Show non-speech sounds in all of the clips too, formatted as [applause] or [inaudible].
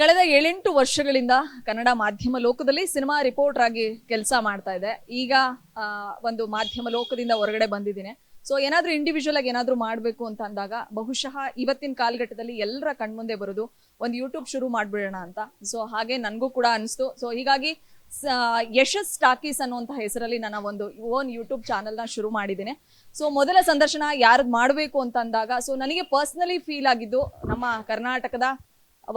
ಕಳೆದ ಏಳೆಂಟು ವರ್ಷಗಳಿಂದ ಕನ್ನಡ ಮಾಧ್ಯಮ ಲೋಕದಲ್ಲಿ ಸಿನಿಮಾ ರಿಪೋರ್ಟರ್ ಆಗಿ ಕೆಲಸ ಮಾಡ್ತಾ ಇದೆ. ಈಗ ಒಂದು ಮಾಧ್ಯಮ ಲೋಕದಿಂದ ಹೊರಗಡೆ ಬಂದಿದ್ದೀನಿ. ಸೊ ಏನಾದರೂ ಇಂಡಿವಿಜುವಲ್ ಆಗಿ ಏನಾದ್ರೂ ಮಾಡಬೇಕು ಅಂತ ಅಂದಾಗ ಬಹುಶಃ ಇವತ್ತಿನ ಕಾಲಘಟ್ಟದಲ್ಲಿ ಎಲ್ಲರ ಕಣ್ಮುಂದೆ ಬರೋದು ಒಂದು ಯೂಟ್ಯೂಬ್ ಶುರು ಮಾಡ್ಬಿಡೋಣ ಅಂತ. ಸೊ ಹಾಗೆ ನನಗೂ ಕೂಡ ಅನಿಸ್ತು. ಸೊ ಹೀಗಾಗಿ ಯಶಸ್ ಟಾಕೀಸ್ ಅನ್ನುವಂಥ ಹೆಸರಲ್ಲಿ ನನ್ನ ಒಂದು ಓನ್ ಯೂಟ್ಯೂಬ್ ಚಾನಲ್ನ ಶುರು ಮಾಡಿದ್ದೀನಿ. ಸೊ ಮೊದಲ ಸಂದರ್ಶನ ಯಾರದ್ದು ಮಾಡಬೇಕು ಅಂತ ಅಂದಾಗ ಸೊ ನನಗೆ ಪರ್ಸ್ನಲಿ ಫೀಲ್ ಆಗಿದ್ದು ನಮ್ಮ ಕರ್ನಾಟಕದ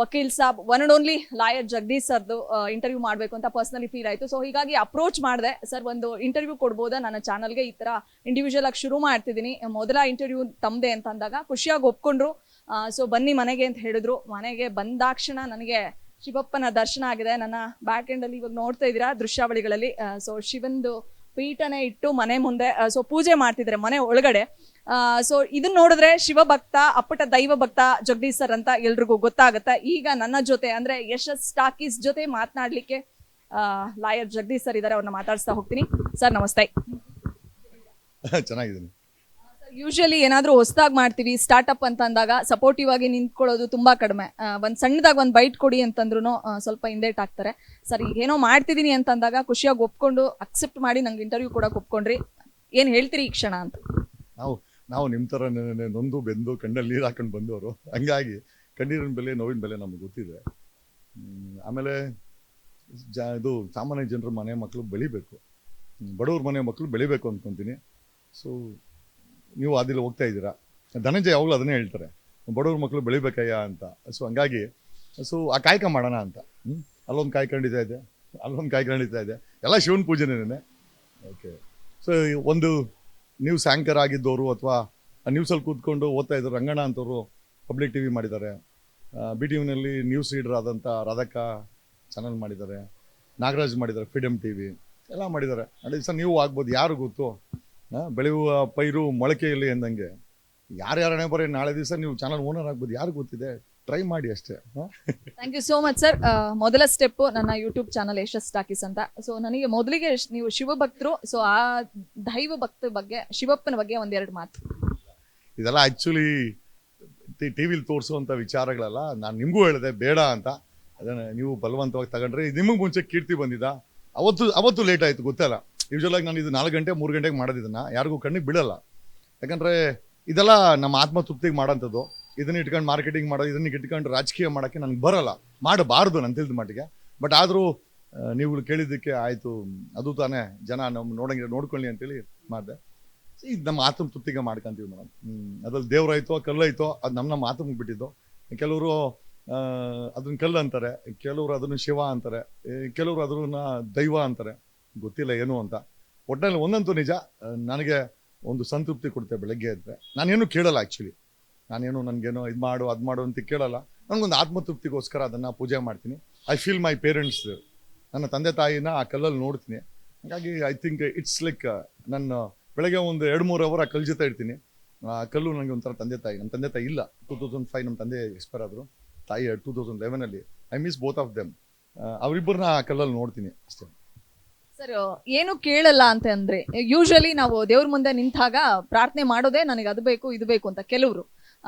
ವಕೀಲ್ Sab one and only lawyer Jagadish ಸರ್ದು ಇಂಟರ್ವ್ಯೂ ಮಾಡಬೇಕು ಅಂತ ಪರ್ಸನಲಿ ಫೀಲ್ ಆಯಿತು. ಸೊ ಹೀಗಾಗಿ ಅಪ್ರೋಚ್ ಮಾಡಿದೆ. ಸರ್ ಒಂದು ಇಂಟರ್ವ್ಯೂ ಕೊಡ್ಬೋದಾ? ನನ್ನ ಚಾನಲ್ಗೆ ಈ ಥರ ಇಂಡಿವಿಜುವಲ್ ಆಗಿ ಶುರು ಮಾಡ್ತಿದ್ದೀನಿ. ಮೊದಲ ಇಂಟರ್ವ್ಯೂ ತಮ್ಮದೇ ಅಂತ ಅಂದಾಗ ಖುಷಿಯಾಗಿ ಒಪ್ಕೊಂಡ್ರು. ಸೊ ಬನ್ನಿ ಮನೆಗೆ ಅಂತ ಹೇಳಿದ್ರು. ಮನೆಗೆ ಬಂದಾಕ್ಷಣ ನನಗೆ ಶಿವಪ್ಪನ ದರ್ಶನ ಆಗಿದೆ. ನನ್ನ ಬ್ಯಾಕ್ ಎಂಡಲ್ಲಿ ಇವಾಗ ನೋಡ್ತಾ ಇದ್ದೀರಾ ದೃಶ್ಯಾವಳಿಗಳಲ್ಲಿ. ಸೊ ಶಿವಂದು ಪೀಠನೆ ಇಟ್ಟು ಮನೆ ಮುಂದೆ ಸೊ ಪೂಜೆ ಮಾಡ್ತಿದ್ರೆ ಮನೆ ಒಳಗಡೆ. ಸೊ ಇದನ್ನ ನೋಡಿದ್ರೆ ಶಿವಭಕ್ತ, ಅಪ್ಪಟ ದೈವ ಭಕ್ತ ಜಗದೀಶ್ ಸರ್ ಅಂತ ಎಲ್ರಿಗೂ ಗೊತ್ತಾಗುತ್ತೆ. ಈಗ ನನ್ನ ಜೊತೆ ಅಂದ್ರೆ ಯಶಸ್ ಟಾಕೀಸ್ ಜೊತೆ ಮಾತನಾಡ್ಲಿಕ್ಕೆ ಲಾಯರ್ ಜಗದೀಶ್ ಸರ್ ಇದ್ದಾರೆ ಅವ್ರನ್ನ ಮಾತಾಡಿಸ್ತಾ ಹೋಗ್ತೀನಿ. ಸರ್, ನಮಸ್ತೆ. [laughs] ಚೆನ್ನಾಗಿದ್ದೀನಿ. ಯೂಶಲಿ ಏನಾದರೂ ಹೊಸದಾಗಿ ಮಾಡ್ತೀವಿ ಸ್ಟಾರ್ಟಪ್ ಅಂತ ಅಂದಾಗ ಸಪೋರ್ಟಿವ್ ಆಗಿ ನಿಂತ್ಕೊಳ್ಳೋದು ತುಂಬ ಕಡಿಮೆ. ಒಂದು ಸಣ್ಣದಾಗ ಒಂದ್ ಬೈಟ್ ಕೊಡಿ ಅಂತಂದ್ರೂ ಸ್ವಲ್ಪ ಹಿಂದೇಟ್ ಹಾಕ್ತಾರೆ. ಸರ್, ಏನೋ ಮಾಡ್ತಿದ್ದೀನಿ ಅಂತಂದಾಗ ಖುಷಿಯಾಗಿ ಒಪ್ಕೊಂಡು ಅಕ್ಸೆಪ್ಟ್ ಮಾಡಿ ನಂಗೆ ಇಂಟರ್ವ್ಯೂ ಕೂಡ ಒಪ್ಕೊಂಡ್ರಿ. ಏನು ಹೇಳ್ತೀರಿ ಈ ಕ್ಷಣ ಅಂತ? ನಾವು ನಾವು ನಿಮ್ಮ ಥರ ನೊಂದು ಬೆಂದು ಕಣ್ಣಲ್ಲಿ ನೀರು ಹಾಕೊಂಡು ಬಂದವರು. ಹಂಗಾಗಿ ಕಣ್ಣೀರಿನ ಬೆಲೆ, ನೋವಿನ ಬೆಲೆ ನಮ್ಗೆ ಗೊತ್ತಿದೆ. ಆಮೇಲೆ ಜಾ, ಇದು ಸಾಮಾನ್ಯ ಜನರ ಮನೆ ಮಕ್ಕಳು ಬೆಳಿಬೇಕು. ಬಡವ್ರ ಮನೆ ಮಕ್ಕಳು ಬೆಳಿಬೇಕು ಅಂದ್ಕೊತೀನಿ ಸೊ ನೀವು ಅದಿಲ್ಲ ಹೋಗ್ತಾ ಇದ್ದೀರಾ? ಧನಂಜಯ ಯಾವಾಗಲೂ ಅದನ್ನೇ ಹೇಳ್ತಾರೆ. ಬಡವ್ರ ಮಕ್ಕಳು ಬೆಳಿಬೇಕಯ್ಯ ಅಂತ. ಸೊ ಹಂಗಾಗಿ ಸೊ ಆ ಕಾಯಕ ಮಾಡೋಣ ಅಂತ? ಅಲ್ಲೊಂದು ಕಾಯಿ ಖಂಡಿತಾ ಇದೆ. ಅಲ್ಲೊಂದು ಕಾಯಿ ಖಂಡಿತಾ ಇದೆ. ಎಲ್ಲ ಶಿವನ ಪೂಜೆನೇನೆ ಓಕೆ ಸೊ ಒಂದು ನ್ಯೂಸ್ ಆ್ಯಂಕರ್ ಆಗಿದ್ದವರು ಅಥವಾ ನ್ಯೂಸಲ್ಲಿ ಕೂತ್ಕೊಂಡು ಓದ್ತಾ ಇದ್ದರು ರಂಗಣ್ಣ ಅಂತವರು ಪಬ್ಲಿಕ್ ಟಿ ವಿ ಮಾಡಿದ್ದಾರೆ. ಬಿ ಟಿ ವಿನಲ್ಲಿ ನ್ಯೂಸ್ ರೀಡರ್ ಆದಂಥ ರಾಧಕ್ಕ ಚಾನಲ್ ಮಾಡಿದ್ದಾರೆ. ನಾಗರಾಜ್ ಮಾಡಿದ್ದಾರೆ ಫ್ರೀಡಮ್ ಟಿ ವಿ ಎಲ್ಲ ಮಾಡಿದ್ದಾರೆ. ಅದೇ ಸರ್ ನೀವು ಆಗ್ಬೋದು, ಯಾರು ಗೊತ್ತು? ಬೆಳೆಯುವ ಪೈರು ಮೊಳಕೆಯಲ್ಲಿ ಎಂದಂಗೆ ಯಾರ್ಯಾರನೇ ಬರೀ ನಾಳೆ ದಿವಸ ನೀವು ಚಾನಲ್ ಓನರ್ ಆಗ್ಬೋದು ಯಾರು ಗೊತ್ತಿದೆ? ಟ್ರೈ ಮಾಡಿ ಅಷ್ಟೇ? Thank you so much sir ಮೊದಲ ಸ್ಟೆಪ್ ನನ್ನ ಯೂಟ್ಯೂಬ್ ಚಾನಲ್ ಯಶಸ್ ಟಾಕೀಸ್ ಅಂತ. ಸೊ ನನಗೆ ಮೊದಲಿಗೆ ನೀವು ಶಿವಭಕ್ತರು ಸೊ ಆ ದೈವ ಭಕ್ತ ಬಗ್ಗೆ ಶಿವಪ್ಪನ ಬಗ್ಗೆ ಒಂದೆರಡು ಮಾತು. ಇದೆಲ್ಲ ಆ್ಯಕ್ಚುಲಿ ಟಿ ವಿಲಿ ತೋರಿಸುವಂಥ ವಿಚಾರಗಳೆಲ್ಲ ನಾನು ನಿಮಗೂ ಹೇಳಿದೆ ಬೇಡ ಅಂತ. ಅದನ್ನು ನೀವು ಬಲವಂತವಾಗಿ ತಗೊಂಡ್ರೆ ನಿಮಗೆ ಮುಂಚೆ ಕೀರ್ತಿ ಬಂದಿದ್ದ. ಅವತ್ತು ಅವತ್ತು ಲೇಟ್ ಆಯಿತು ಗೊತ್ತಲ್ಲ. ಯೂಶಲ್ ನಾನು ಇದು ನಾಲ್ಕು ಗಂಟೆ, ಮೂರು ಗಂಟೆಗೆ ಮಾಡೋದಿದ್ದನ್ನ ಯಾರಿಗೂ ಕಣ್ಣಿಗೆ ಬಿಡಲ್ಲ ಯಾಕಂದರೆ ಇದೆಲ್ಲ ನಮ್ಮ ಆತ್ಮತೃಪ್ತಿಗೆ ಮಾಡೋಂಥದ್ದು. ಇದನ್ನ ಇಟ್ಕೊಂಡು ಮಾರ್ಕೆಟಿಂಗ್ ಮಾಡೋದು ಇದನ್ನ ಇಟ್ಕೊಂಡು ರಾಜಕೀಯ ಮಾಡೋಕ್ಕೆ ನನಗೆ ಬರಲ್ಲ. ಮಾಡಬಾರ್ದು ನಾನು ತಿಳಿದ ಮಟ್ಟಿಗೆ. ಬಟ್ ಆದರೂ ನೀವು ಕೇಳಿದ್ದಕ್ಕೆ ಆಯಿತು, ಅದು ತಾನೇ ಜನ ನಮ್ಮ ನೋಡೋಂಗಿಲ್ಲ ನೋಡ್ಕೊಳ್ಳಿ ಅಂತೇಳಿ ಮಾಡಿದೆ. ಇದು ನಮ್ಮ ಆತ್ಮತೃಪ್ತಿಗೆ ಮಾಡ್ಕೊಂತೀವಿ ಮೇಡಮ್ ಅದ್ರಲ್ಲಿ ದೇವ್ರಾಯ್ತೋ ಕಲ್ಲಾಯ್ತೋ ಅದು ನಮ್ಮ ನಮ್ಮ ಆತ್ಮಗೆ ಬಿಟ್ಟಿದ್ದು. ಕೆಲವರು ಅದನ್ನ ಕಲ್ಲು ಅಂತಾರೆ, ಕೆಲವರು ಅದನ್ನು ಶಿವ ಅಂತಾರೆ ಕೆಲವರು ಅದನ್ನ ದೈವ ಅಂತಾರೆ. ಗೊತ್ತಿಲ್ಲ ಏನು ಅಂತ. ಒಟ್ಟಿನಲ್ಲಿ ಒಂದಂತೂ ನಿಜ ನನಗೆ ಒಂದು ಸಂತೃಪ್ತಿ ಕೊಡುತ್ತೆ ಬೆಳಗ್ಗೆ ಎದ್ದರೆ ನಾನೇನು ಕೇಳಲ್ಲ ಆ್ಯಕ್ಚುಲಿ ನಾನೇನು ನನಗೇನೋ ಇದು ಮಾಡು, ಅದು ಮಾಡು ಅಂತ ಕೇಳಲ್ಲ. ನನಗೊಂದು ಆತ್ಮತೃಪ್ತಿಗೋಸ್ಕರ ಅದನ್ನು ಪೂಜೆ ಮಾಡ್ತೀನಿ. ಐ ಫೀಲ್ ಮೈ ಪೇರೆಂಟ್ಸ್ ನನ್ನ ತಂದೆ ತಾಯಿನ ಆ ಕಲ್ಲಲ್ಲಿ ನೋಡ್ತೀನಿ. ಹಾಗಾಗಿ ಐ ಥಿಂಕ್ ಇಟ್ಸ್ ಲೈಕ್ ನನ್ನ ಬೆಳಗ್ಗೆ ಒಂದು ಎರಡು ಮೂರು ಅವರ್ ಆ ಕಲ್ಲು ಜೊತೆ ಆ ಕಲ್ಲು ನನಗೆ ಒಂಥರ ತಂದೆ ತಾಯಿ. ನಮ್ಮ ತಂದೆ ತಾಯಿ ಇಲ್ಲ. ಟೂ ತೌಸಂಡ್ ಫೈವ್ ನಮ್ಮ ತಂದೆ ಎಕ್ಸ್ಪೈರ್ ಆದರು. ತಾಯಿ two thousand ಲೆವೆನಲ್ಲಿ. I means both of them ಅವರಿಬ್ಬರನ್ನ ಆ ಕಲ್ಲಲ್ಲಿ ನೋಡ್ತೀನಿ ಅಷ್ಟೇ. ಸರ್ ಏನು ಕೇಳಲ್ಲ ಅಂತ ಅಂದ್ರೆ ಯೂಶಲಿ ನಾವು ದೇವ್ರ ಮುಂದೆ ನಿಂತಾಗ ಪ್ರಾರ್ಥನೆ ಮಾಡೋದೇ ನನಗೆ ಅದು ಬೇಕು ಇದು ಬೇಕು ಅಂತ ಕೆಲವರು.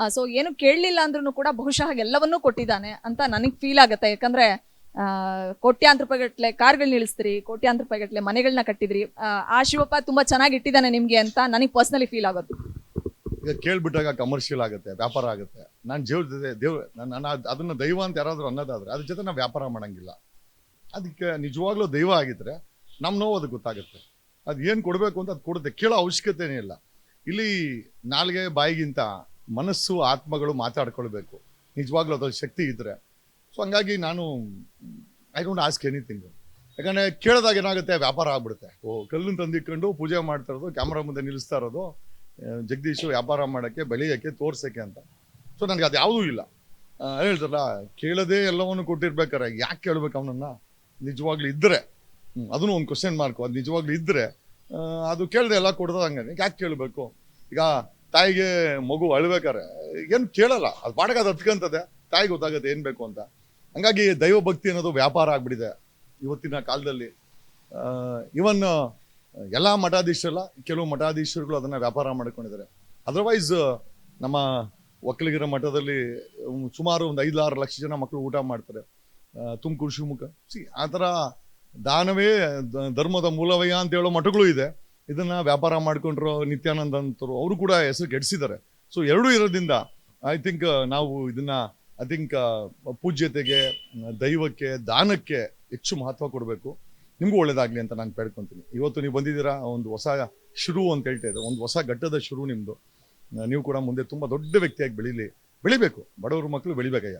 ಸೊ ಏನು ಕೇಳಲಿಲ್ಲ ಅಂದ್ರೂ ಕೂಡ ಬಹುಶಃ ಎಲ್ಲವನ್ನೂ ಕೊಟ್ಟಿದ್ದಾನೆ ಅಂತ ನನಗೆ ಫೀಲ್ ಆಗುತ್ತೆ. ಯಾಕಂದ್ರೆ ಕೋಟ್ಯಾಂತರ ಕಾರ್ಗಳ್ ಕಾರ್ಗಳನ್ನ ಇಳಿಸ್ತೀರಿ ಕೋಟ್ಯಾಂತರ ರೂಪಾಯಿಗಟ್ಲೆ ಮನೆಗಳನ್ನ ಕಟ್ಟಿದ್ರಿ. ಆ, ಶಿವಪ್ಪ ತುಂಬಾ ಚೆನ್ನಾಗಿ ಇಟ್ಟಿದ್ದಾನೆ ನಿಮ್ಗೆ ಅಂತ ನನಗೆ ಪರ್ಸನಲಿ ಫೀಲ್ ಆಗೋದು. ಈಗ ಕೇಳ್ಬಿಟ್ಟಾಗ ಕಮರ್ಷಿಯಲ್ ಆಗುತ್ತೆ ವ್ಯಾಪಾರ ಆಗುತ್ತೆ. ನಾನು ಜೀವ ಜೊತೆ ನಾನು ಅದನ್ನ ದೈವ ಅಂತ ಯಾರಾದರೂ ಅನ್ನೋದಾದ್ರೆ ಅದ್ರ ಜೊತೆ ನಾವು ವ್ಯಾಪಾರ ಮಾಡಂಗಿಲ್ಲ. ಅದಕ್ಕೆ ನಿಜವಾಗ್ಲೂ ದೈವ ಆಗಿದ್ರೆ ನಮ್ಮ ನೋವು ಅದಕ್ಕೆ ಗೊತ್ತಾಗುತ್ತೆ. ಅದು ಏನು ಕೊಡಬೇಕು ಅಂತ ಅದು ಕೊಡುತ್ತೆ. ಕೇಳೋ ಅವಶ್ಯಕತೆನೇ ಇಲ್ಲ. ಇಲ್ಲಿ ನಾಲ್ಗೆ ಬಾಯಿಗಿಂತ ಮನಸ್ಸು ಆತ್ಮಗಳು ಮಾತಾಡ್ಕೊಳ್ಬೇಕು. ನಿಜವಾಗ್ಲೂ ಅದರ ಶಕ್ತಿ ಇದ್ದರೆ ಸೊ ಹಂಗಾಗಿ ನಾನು ಐ ಡೋಂಟ್ ಆಸ್ಕ್ ಎನಿಥಿಂಗ್ ಯಾಕಂದರೆ ಕೇಳಿದಾಗ ಏನಾಗುತ್ತೆ ವ್ಯಾಪಾರ ಆಗ್ಬಿಡುತ್ತೆ. ಓ ಕಲ್ಲನ್ನು ತಂದಿಟ್ಕೊಂಡು ಪೂಜೆ ಮಾಡ್ತಾ ಇರೋದು ಕ್ಯಾಮ್ರಾ ಮುಂದೆ ನಿಲ್ಲಿಸ್ತಾ ಇರೋದು ಜಗದೀಶು ವ್ಯಾಪಾರ ಮಾಡೋಕ್ಕೆ ಬೆಳೆಯೋಕ್ಕೆ ತೋರ್ಸೋಕ್ಕೆ ಅಂತ. ಸೊ ನನಗೆ ಅದು ಯಾವುದೂ ಇಲ್ಲ. ಹೇಳ್ತಾರಲ್ಲ ಕೇಳದೇ ಎಲ್ಲವನ್ನು ಕೊಟ್ಟಿರ್ಬೇಕಾರೆ ಯಾಕೆ ಕೇಳ್ಬೇಕು ಅವನನ್ನು? ನಿಜವಾಗ್ಲೂ ಇದ್ದರೆ ಅದನ್ನು ಒಂದು ಕ್ವಶನ್ ಮಾರ್ಕು ಅದು ನಿಜವಾಗ್ಲೂ ಇದ್ದರೆ ಅದು ಕೇಳದೆ ಎಲ್ಲ ಕೊಡ್ತದ ಹಂಗೆ. ಯಾಕೆ ಕೇಳಬೇಕು? ಈಗ ತಾಯಿಗೆ ಮಗು ಅಳ್ಬೇಕಾರೆ ಏನು ಕೇಳಲ್ಲ. ಅದು ಪಾಠಕ್ಕೆ ಅದು ಹತ್ಕಂತದೆ ತಾಯಿ ಗೊತ್ತಾಗುತ್ತೆ ಏನು ಬೇಕು ಅಂತ. ಹಂಗಾಗಿ ದೈವ ಭಕ್ತಿ ಅನ್ನೋದು ವ್ಯಾಪಾರ ಆಗ್ಬಿಟ್ಟಿದೆ ಇವತ್ತಿನ ಕಾಲದಲ್ಲಿ. ಇವನ್ ಎಲ್ಲ ಮಠಾಧೀಶರಲ್ಲ, ಕೆಲವು ಮಠಾಧೀಶರುಗಳು ಅದನ್ನ ವ್ಯಾಪಾರ ಮಾಡ್ಕೊಂಡಿದ್ದಾರೆ. ಅದರ್ವೈಸ್ ನಮ್ಮ ಒಕ್ಕಲಿಗರ ಮಠದಲ್ಲಿ ಸುಮಾರು ಒಂದು ಐದು ಆರು ಲಕ್ಷ ಜನ ಮಕ್ಕಳು ಊಟ ಮಾಡ್ತಾರೆ. ತುಮಕೂರು ಶಿವಮೊಗ್ಗ. ಸಿ ಆ ಥರ ದಾನವೇ ಧರ್ಮದ ಮೂಲವಯ್ಯ ಅಂತ ಹೇಳೋ ಮಠಗಳು ಇದೆ. ಇದನ್ನ ವ್ಯಾಪಾರ ಮಾಡ್ಕೊಂಡ್ರು ನಿತ್ಯಾನಂದ ಅಂತರು ಅವರು ಕೂಡ ಹೆಸರು ಕೆಡಿಸಿದ್ದಾರೆ. ಸೊ ಎರಡೂ ಇರೋದ್ರಿಂದ ಐ ಥಿಂಕ್ ನಾವು ಇದನ್ನ ಐ ಥಿಂಕ್ ಪೂಜ್ಯತೆಗೆ, ದೈವಕ್ಕೆ, ದಾನಕ್ಕೆ ಹೆಚ್ಚು ಮಹತ್ವ ಕೊಡಬೇಕು. ನಿಮಗೂ ಒಳ್ಳೇದಾಗ್ಲಿ ಅಂತ ನಾನು ಕೇಳ್ಕೊತೀನಿ. ಇವತ್ತು ನೀವು ಬಂದಿದ್ದೀರಾ, ಒಂದು ಹೊಸ ಶುರು ಅಂತ ಹೇಳ್ತಾ ಇದ್ದೆ. ಒಂದು ಹೊಸ ಘಟ್ಟದ ಶುರು ನಿಮ್ಮದು ನೀವು ಕೂಡ ಮುಂದೆ ತುಂಬ ದೊಡ್ಡ ವ್ಯಕ್ತಿಯಾಗಿ ಬೆಳೀಲಿ, ಬೆಳಿಬೇಕು. ಬಡವರು ಮಕ್ಕಳು ಬೆಳಿಬೇಕಯ್ಯ.